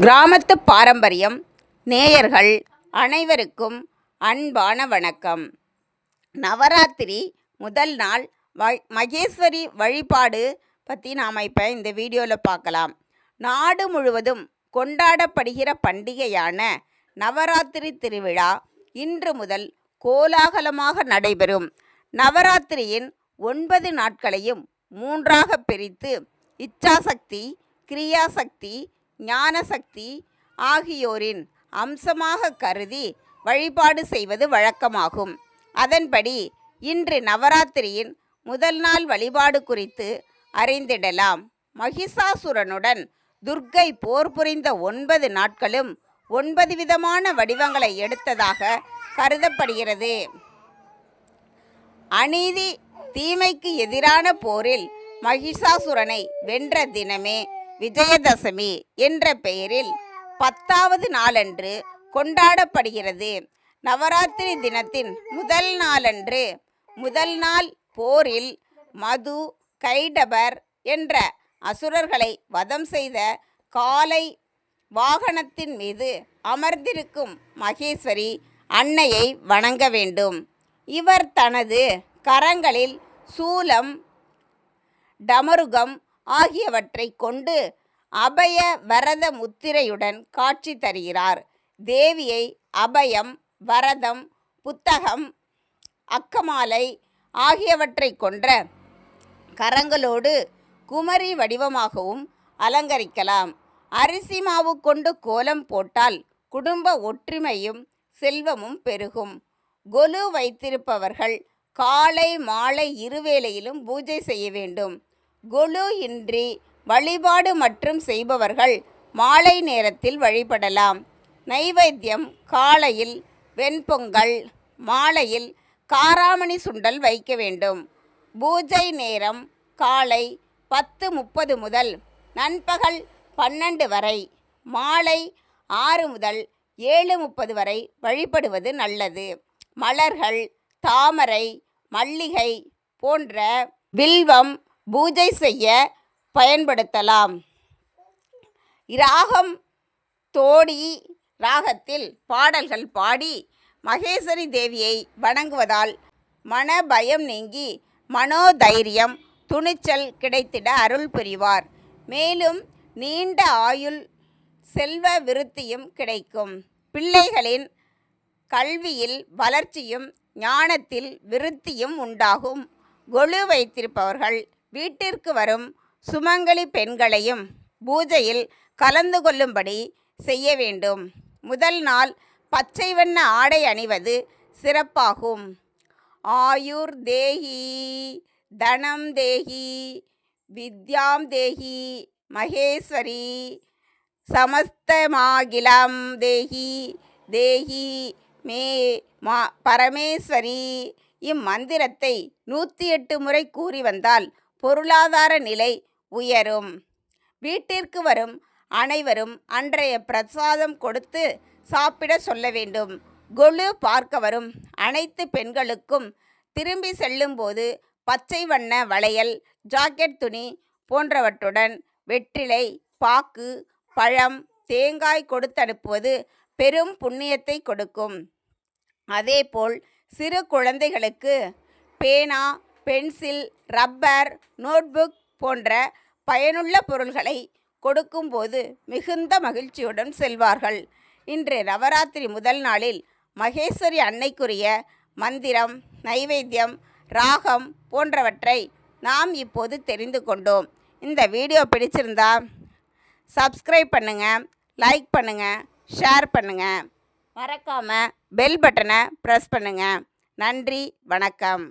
கிராமத்து பாரம்பரியம் நேயர்கள் அனைவருக்கும் அன்பான வணக்கம். நவராத்திரி முதல் நாள் வ மகேஸ்வரி வழிபாடு பற்றி நாம் இப்போ இந்த வீடியோவில் பார்க்கலாம் நாடு முழுவதும் கொண்டாடப்படுகிற பண்டிகையான நவராத்திரி திருவிழா இன்று முதல் கோலாகலமாக நடைபெறும். நவராத்திரியின் ஒன்பது நாட்களையும் மூன்றாக பிரித்து இச்சாசக்தி கிரியாசக்தி ஞானசக்தி ஆகியோரின் அம்சமாக கருதி வழிபாடு செய்வது வழக்கமாகும். அதன்படி இன்று நவராத்திரியின் முதல் நாள் வழிபாடு குறித்து அறிந்திடலாம். மகிஷாசுரனுடன் துர்க்கை போர் புரிந்த ஒன்பது நாட்களும் ஒன்பது விதமான வடிவங்களை எடுத்ததாக கருதப்படுகிறது. அநீதி தீமைக்கு எதிரான போரில் மகிஷாசுரனை வென்ற தினமே விஜயதசமி என்ற பெயரில் பத்தாவது நாளன்று கொண்டாடப்படுகிறது. நவராத்திரி தினத்தின் முதல் நாளன்று முதல் நாள் போரில் மது கைடபர் என்ற அசுரர்களை வதம் செய்த காலை வாகனத்தின் மீது அமர்ந்திருக்கும் மகேஸ்வரி அன்னையை வணங்க வேண்டும். இவர் தனது கரங்களில் சூலம் டமருகம் ஆகியவற்றை கொண்டு அபய வரத முத்திரையுடன் காட்சி தருகிறார். தேவியை அபயம் வரதம் புத்தகம் அக்கமாலை ஆகியவற்றை கொன்ற கரங்களோடு குமரி வடிவமாகவும் அலங்கரிக்கலாம். அரிசி மாவு கொண்டு கோலம் போட்டால் குடும்ப ஒற்றுமையும் செல்வமும் பெருகும். கொலு வைத்திருப்பவர்கள் காலை மாலை இருவேளையிலும் பூஜை செய்ய வேண்டும். கொலு இன்றி வழிபாடு மற்றும் செய்பவர்கள் மாலை நேரத்தில் வழிபடலாம். நைவேத்தியம் காலையில் வெண்பொங்கல் மாலையில் காராமணி சுண்டல் வைக்க வேண்டும். பூஜை நேரம் காலை பத்து முப்பது முதல் நண்பகல் பன்னெண்டு வரை மாலை ஆறு முதல் ஏழு முப்பது வரை வழிபடுவது நல்லது. மலர்கள் தாமரை மல்லிகை போன்ற வில்வம் பூஜை செய்ய பயன்படுத்தலாம். ராகம் தோடி ராகத்தில் பாடல்கள் பாடி மகேஸ்வரி தேவியை வணங்குவதால் மன பயம் நீங்கி மனோதைரியம் துணிச்சல் கிடைத்திட அருள் புரிவார். மேலும் நீண்ட ஆயுள் செல்வ விருத்தியும் கிடைக்கும். பிள்ளைகளின் கல்வியில் வளர்ச்சியும் ஞானத்தில் விருத்தியும் உண்டாகும். கொலு வைத்திருப்பவர்கள் வீட்டிற்கு வரும் சுமங்கலி பெண்களையும் பூஜையில் கலந்து கொள்ளும்படி செய்ய வேண்டும். முதல் நாள் பச்சை வண்ண ஆடை அணிவது சிறப்பாகும். ஆயுர் தேஹி தனம் தேகி வித்யாம் தேகி மகேஸ்வரி சமஸ்தமாகிலம் தேஹி தேஹி மே மா பரமேஸ்வரி இம்மந்திரத்தை நூற்றி எட்டு முறை கூறி வந்தால் பொருளாதார நிலை உயரும். வீட்டிற்கு வரும் அனைவரும் அன்றைய பிரசாதம் கொடுத்து சாப்பிட சொல்ல வேண்டும். கொலு பார்க்க வரும் அனைத்து பெண்களுக்கும் திரும்பி செல்லும்போது பச்சை வண்ண வளையல் ஜாக்கெட் துணி போன்றவற்றுடன் வெற்றிலை பாக்கு பழம் தேங்காய் கொடுத்தனுப்புவது பெரும் புண்ணியத்தை கொடுக்கும். அதேபோல் சிறு குழந்தைகளுக்கு பேனா பென்சில் ரப்பர் நோட்புக் போன்ற பயனுள்ள பொருள்களை கொடுக்கும்போது மிகுந்த மகிழ்ச்சியுடன் செல்வார்கள். இன்று நவராத்திரி முதல் நாளில் மகேஸ்வரி அன்னைக்குரிய மந்திரம் நைவேத்தியம் ராகம் போன்றவற்றை நாம் இப்போது தெரிந்து கொண்டோம். இந்த வீடியோ பிடிச்சிருந்தா சப்ஸ்கிரைப் பண்ணுங்கள் லைக் பண்ணுங்கள் ஷேர் பண்ணுங்கள் மறக்காமல் பெல் பட்டனை ப்ரெஸ் பண்ணுங்கள் நன்றி வணக்கம்.